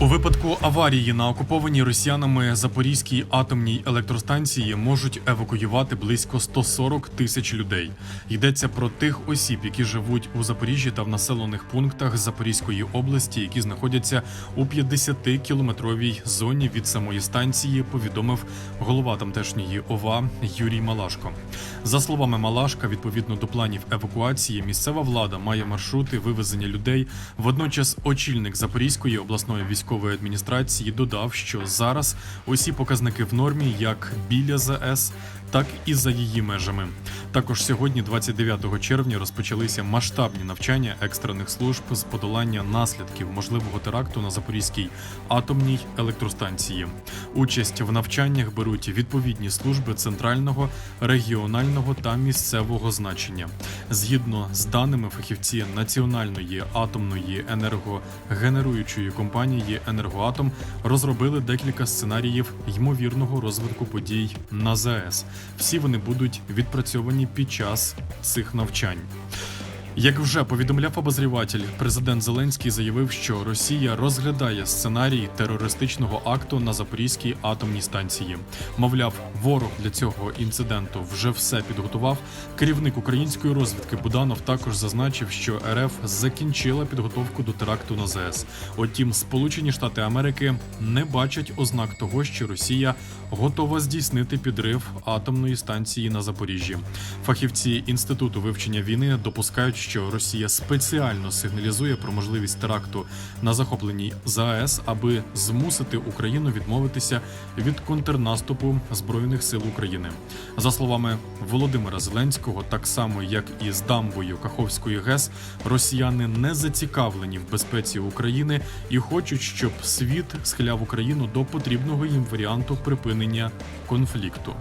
У випадку аварії на окупованій росіянами Запорізькій атомній електростанції можуть евакуювати близько 140 тисяч людей. Йдеться про тих осіб, які живуть у Запоріжжі та в населених пунктах Запорізької області, які знаходяться у 50-кілометровій зоні від самої станції. Повідомив голова тамтешньої ОВА Юрій Малашко. За словами Малашка, відповідно до планів евакуації, місцева влада має маршрути вивезення людей. Водночас, очільник Запорізької обласної військової адміністрації додав, що зараз усі показники в нормі як біля ЗАЕС, так і за її межами. Також сьогодні, 29 червня, розпочалися масштабні навчання екстрених служб з подолання наслідків можливого теракту на Запорізькій атомній електростанції. Участь в навчаннях беруть відповідні служби центрального, регіонального та місцевого значення. Згідно з даними фахівці Національної атомної енергогенеруючої компанії Енергоатом розробили декілька сценаріїв ймовірного розвитку подій на ЗАЕС. Всі вони будуть відпрацьовані під час цих навчань. Як вже повідомляв обозріватель, президент Зеленський заявив, що Росія розглядає сценарій терористичного акту на Запорізькій атомній станції. Мовляв, ворог для цього інциденту вже все підготував. Керівник української розвідки Буданов також зазначив, що РФ закінчила підготовку до теракту на ЗС. Утім, Сполучені Штати Америки не бачать ознак того, що Росія готова здійснити підрив атомної станції на Запоріжжі. Фахівці інституту вивчення війни допускають, що Росія спеціально сигналізує про можливість теракту на захопленій ЗАЕС, аби змусити Україну відмовитися від контрнаступу збройних сил України. За словами Володимира Зеленського, так само як і з дамбою Каховської ГЕС, росіяни не зацікавлені в безпеці України і хочуть, щоб світ схиляв Україну до потрібного їм варіанту припинення конфлікту.